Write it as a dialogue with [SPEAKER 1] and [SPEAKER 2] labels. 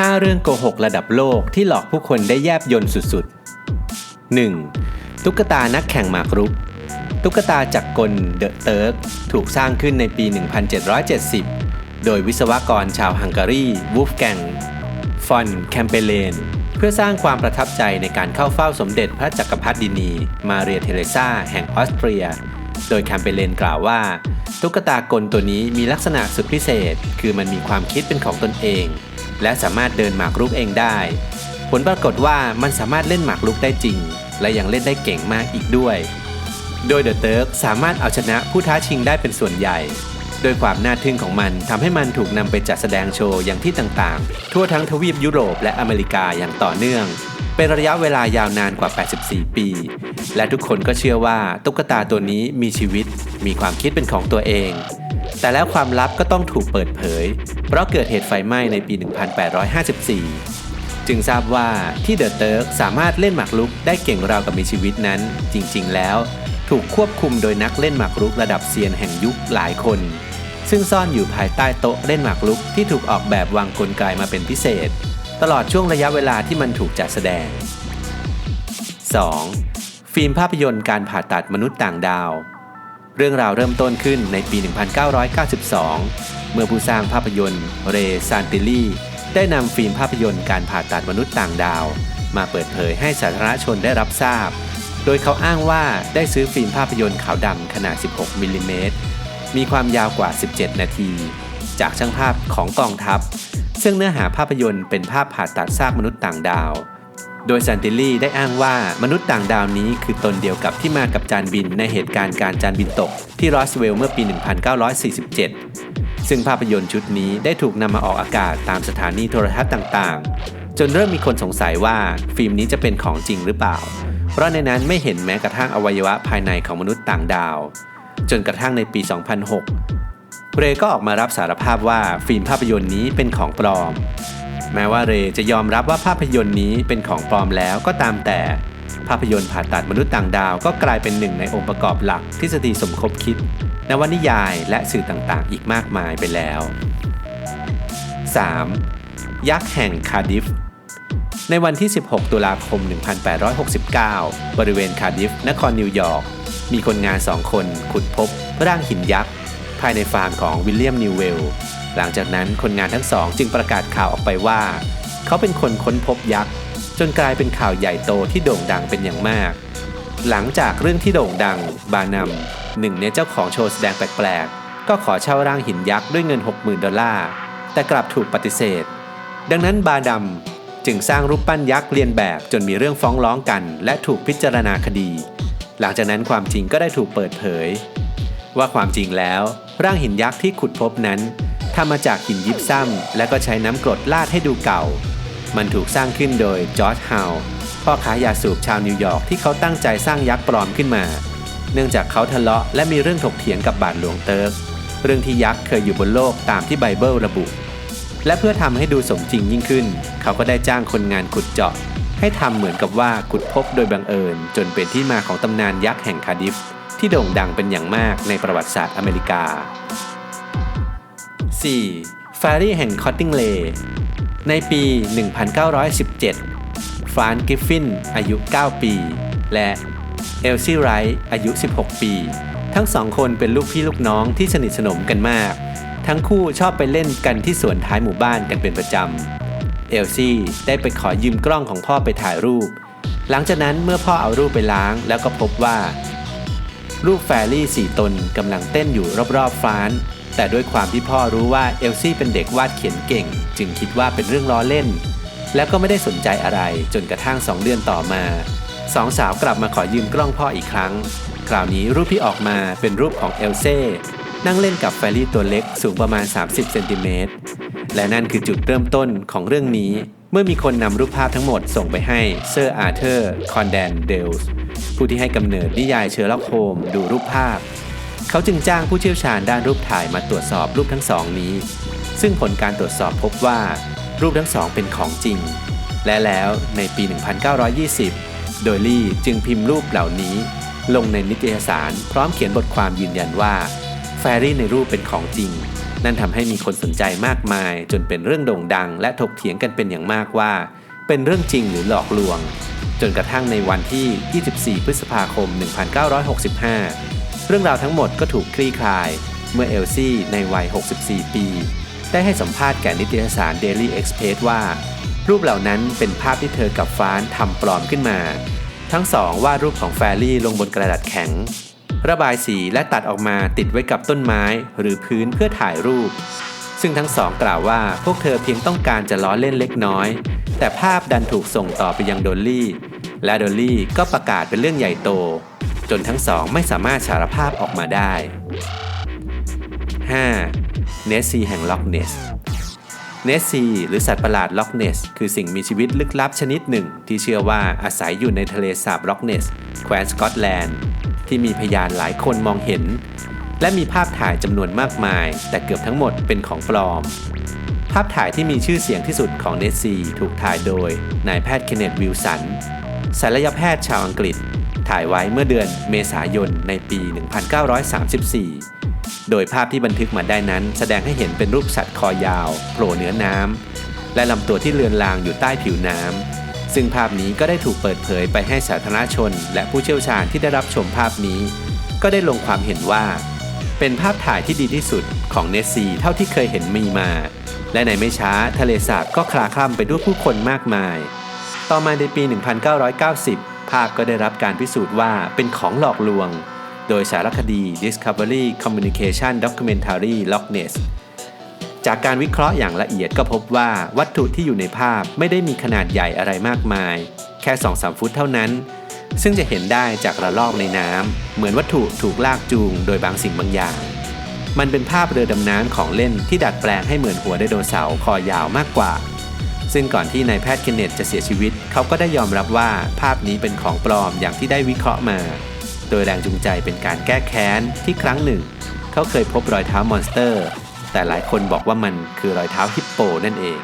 [SPEAKER 1] 5 เรื่องโกหกระดับโลกที่หลอกผู้คนได้แยบยนสุดๆ 1. ตุ๊กตานักแข่งหมากรุก ตุ๊กตาจักรกลเดอะเติร์กถูกสร้างขึ้นในปี 1770 โดยวิศวกรชาวฮังการีวูฟแกง ฟอนแคมเปเลน เพื่อสร้างความประทับใจในการเข้าเฝ้าสมเด็จพระจักรพรรดินี มาเรียเทเรซาแห่งออสเตรีย โดยแคมเปเลนกล่าวว่าตุ๊กตากลตัวนี้มีลักษณะสุดพิเศษ คือมันมีความคิดเป็นของตนเอง และสามารถเดินหมากรุกเองได้ ผลปรากฏว่ามันสามารถเล่นหมากรุกได้จริง และยังเล่นได้เก่งมากอีกด้วย โดยเดอะเติร์กสามารถเอาชนะผู้ท้าชิงได้เป็นส่วนใหญ่โดยความน่าทึ่งของมันทำให้มันถูกนำไปจัดแสดงโชว์อย่างที่ต่างๆ ทั่วทั้งทวีปยุโรปและอเมริกาอย่างต่อเนื่อง เป็นระยะเวลายาวนานกว่า 84 ปี และทุกคนก็เชื่อว่าตุ๊กตาตัวนี้มีชีวิต มีความคิดเป็นของตัวเอง แต่แล้วความลับก็ต้องถูกเปิดเผย เพราะเกิดเหตุไฟไหม้ในปี 1854 จึงทราบว่าที่เดอะเติร์กสามารถเล่นหมากรุกได้เก่งราวกับมีชีวิตนั้น จริงๆ แล้วถูกควบคุมโดยนักเล่นหมากรุกระดับเซียนแห่งยุคหลายคน ซึ่งซ่อนอยู่ภายใต้โต๊ะเล่นหมากรุกที่ถูกออกแบบวางกลไกมาเป็นพิเศษ ตลอดช่วงระยะเวลาที่มันถูกจัดแสดง 2. ฟิล์มภาพยนตร์การผ่าตัดมนุษย์ต่างดาว เรื่องราวเริ่มต้นขึ้นในปี 1992 เมื่อผู้สร้างภาพยนตร์ เรซานติลีได้นำฟิล์มภาพยนตร์การผ่าตัดมนุษย์ต่างดาว มาเปิดเผยให้สาธารณชนได้รับทราบ โดยเขาอ้างว่าได้ซื้อฟิล์มภาพยนตร์ขาวดำขนาด 16 มิลลิเมตร มีความยาวกว่า 17 นาที จากช่างภาพของกองทัพ ซึ่งเนื้อหาภาพยนตร์เป็นภาพผ่าตัดซากมนุษย์ต่างดาว โดยซันติลี่ได้อ้างว่ามนุษย์ต่างดาวนี้คือตนเดียวกับที่มากับจานบินในเหตุการณ์การจานบินตก ที่รอสเวล์เมื่อปี 1947 ซึ่งภาพยนตร์ชุดนี้ได้ถูกนำมาออกอากาศตามสถานีโทรทัศน์ต่างๆ จนเริ่มมีคนสงสัยว่าฟิล์มนี้จะเป็นของจริงหรือเปล่า เพราะในนั้นไม่เห็นแม้กระทั่งอวัยวะภายในของมนุษย์ต่างดาว จนกระทั่งในปี 2006 เรก็ออกมารับสารภาพว่าฟิล์มภาพยนตร์นี้เป็นของปลอม แม้ว่าเรจะยอมรับว่าภาพยนตร์นี้เป็นของปลอมแล้วก็ตามแต่ ภาพยนตร์ผ่าตัดมนุษย์ต่างดาวก็กลายเป็นหนึ่งในองค์ประกอบหลักทฤษฎีสมคบคิดนวนิยายและสื่อต่างๆ อีกมากมายไปแล้ว 3. ยักษ์แห่งคาร์ดิฟในวันที่ 16 ตุลาคม 1869 บริเวณคาร์ดิฟ นครนิวยอร์ก มีคนงานสองคนขุดพบร่างหินยักษ์ ภายในฟาร์มของวิลเลียมนิวเวล หลังจากนั้นคนงานทั้งสองจึงประกาศข่าวออกไปว่า เขาเป็นคนค้นพบยักษ์ จนกลายเป็นข่าวใหญ่โตที่โด่งดังเป็นอย่างมาก หลังจากเรื่องที่โด่งดัง บานัมหนึ่งในเจ้าของโชว์แสดงแปลกๆ ก็ขอเช่าร่างหินยักษ์ด้วยเงิน 60,000 ดอลลาร์ แต่กลับถูกปฏิเสธ ดังนั้นบาดัมจึงสร้างรูปปั้นยักษ์เรียนแบบจนมีเรื่องฟ้องร้องกัน และถูกพิจารณาคดี หลังจากนั้นความจริงก็ได้ถูกเปิดเผย ว่าความจริงแล้วร่างหินยักษ์ที่ขุดพบนั้น ทำมาจากหินยิบซ้ำและก็ใช้น้ำกรดลาดให้ดูเก่า มันถูกสร้างขึ้นโดยจอร์จฮาวพ่อค้ายาสูบชาวนิวยอร์กที่เขาตั้งใจสร้างยักษ์ปลอมขึ้นมา เนื่องจากเขาทะเลาะและมีเรื่องถกเถียงกับบาทหลวงเติร์กเรื่องที่ยักษ์เคยอยู่บนโลกตามที่ไบเบิลระบุ และเพื่อทำให้ดูสมจริงยิ่งขึ้น เขาก็ได้จ้างคนงานขุดเจาะ ให้ทำเหมือนกับว่าขุดพบโดยบังเอิญ จนเป็นที่มาของตำนานยักษ์แห่งคาดิฟ ที่โด่งดังเป็นอย่างมากในประวัติศาสตร์อเมริกา 4. ฟารีแห่งคอตติงเลย์ในปี 1917 ฟรานกิฟฟินอายุ 9 ปี และเอลซี่ไรท์อายุ 16 ปี ทั้งสองคนเป็นลูกพี่ลูกน้องที่สนิทสนมกันมาก ทั้งคู่ชอบไปเล่นกันที่สวนท้ายหมู่บ้านกันเป็นประจำ เอลซี่ได้ไปขอยืมกล้องของพ่อไปถ่ายรูป หลังจากนั้นเมื่อพ่อเอารูปไปล้างแล้วก็พบว่า รูปแฟรี่สี่ตนกำลังเต้นอยู่รอบๆฟราน แต่ด้วยความที่พ่อรู้ว่าเอลซี่เป็นเด็กวาดเขียนเก่ง จึงคิดว่าเป็นเรื่องล้อเล่น แล้วก็ไม่ได้สนใจอะไรจนกระทั่งสองเดือนต่อมาสองสาวกลับมาขอยืมกล้องพ่ออีกครั้ง คราวนี้รูปที่ออกมาเป็นรูปของเอลเซ่นั่งเล่นกับแฟรี่ตัวเล็กสูงประมาณ 30 เซนติเมตร และนั่นคือจุดเริ่มต้นของเรื่องนี้ เมื่อมีคนนำรูปภาพทั้งหมดส่งไปให้เซอร์อาร์เธอร์ คอนแดนเดลส์ผู้ที่ให้กำเนิดนิยายเชอร์ล็อกโฮมดูรูปภาพ เขาจึงจ้างผู้เชี่ยวชาญด้านรูปถ่ายมาตรวจสอบรูปทั้งสองนี้ ซึ่งผลการตรวจสอบพบว่า รูปทั้งสองเป็นของจริง และแล้วในปี 1920 โดยลี่จึงพิมพ์รูปเหล่านี้ ลงในนิตยสารพร้อมเขียนบทความยืนยันว่าแฟรี่ในรูปเป็นของจริง นั่นทำให้มีคนสนใจมากมาย จนเป็นเรื่องโด่งดัง และถกเถียงกันเป็นอย่างมากว่า เป็นเรื่องจริงหรือหลอกลวง จนกระทั่งในวันที่ 24 พฤษภาคม 1965 เรื่องราวทั้งหมดก็ถูกคลี่คลาย เมื่อเอลซี่ในวัย 64 ปี ได้ให้สัมภาษณ์แก่นิตยสาร Daily Express ว่า รูปเหล่านั้นเป็นภาพที่เธอกับฟานทำปลอมขึ้นมา ทั้งสองวาดรูปของแฟรี่ลงบนกระดาษแข็ง ระบายสีและตัดออกมาติดไว้กับต้นไม้หรือพื้นเพื่อถ่ายรูป ซึ่งทั้งสองกล่าวว่าพวกเธอเพียงต้องการจะล้อเล่นเล็กน้อย แต่ภาพดันถูกส่งต่อไปยังโดลลี่ และโดลลี่ก็ประกาศเป็นเรื่องใหญ่โต จนทั้งสองไม่สามารถสารภาพออกมาได้ 5. เนสซีแห่งล็อกเนสเนสซีหรือสัตว์ประหลาดล็อกเนสคือสิ่งมีชีวิตลึกลับชนิดหนึ่ง ที่เชื่อว่าอาศัยอยู่ในทะเลสาบล็อกเนสแคว้นสกอตแลนด์ที่มีพยานหลายคนมองเห็น และมีภาพถ่ายจำนวนมากมาย แต่เกือบทั้งหมดเป็นของปลอม ภาพถ่ายที่มีชื่อเสียงที่สุดของเนสซีถูกถ่ายโดยนายแพทย์เคนเนตวิลสันศัลยแพทย์ชาวอังกฤษ ถ่ายไว้เมื่อเดือนเมษายนในปี 1934 โดยภาพที่บันทึกมาได้นั้น แสดงให้เห็นเป็นรูปสัตว์คอยาวโผล่เหนือน้ำและลำตัวที่เลือนลางอยู่ใต้ผิวน้ำซึ่งภาพนี้ก็ได้ถูกเปิดเผยไปให้สาธารณชน และผู้เชี่ยวชาญที่ได้รับชมภาพนี้ ก็ได้ลงความเห็นว่า เป็นภาพถ่ายที่ดีที่สุดของเนสซีเท่าที่เคยเห็นมีมา และในไม่ช้าทะเลสาบก็คลาคล่ำไปด้วยผู้คนมากมาย ต่อมาในปี 1990 ภาพก็ได้รับการพิสูจน์ว่าเป็นของหลอกลวง โดยสารคดี Discovery Communication Documentary Loch Ness จากการวิเคราะห์อย่างละเอียดก็พบว่าวัตถุที่อยู่ในภาพไม่ได้มีขนาดใหญ่อะไรมากมาย แค่2-3ฟุตเท่านั้น ซึ่งจะเห็นได้จากระลอกในน้ำเหมือนวัตถุถูกลากจูงโดยบางสิ่งบางอย่าง มันเป็นภาพเรือดำน้ำของเล่นที่ดัดแปลงให้เหมือนหัวไดโนเสาร์คอยาวมากกว่า ซึ่งก่อนที่นายแพทย์เคนเนตจะเสียชีวิต เขาก็ได้ยอมรับว่าภาพนี้เป็นของปลอมอย่างที่ได้วิเคราะห์มา โดยแรงจูงใจเป็นการแก้แค้นที่ครั้งหนึ่ง เขาเคยพบรอยเท้ามอนสเตอร์ แต่หลายคนบอกว่ามันคือรอยเท้าฮิปโปนั่นเอง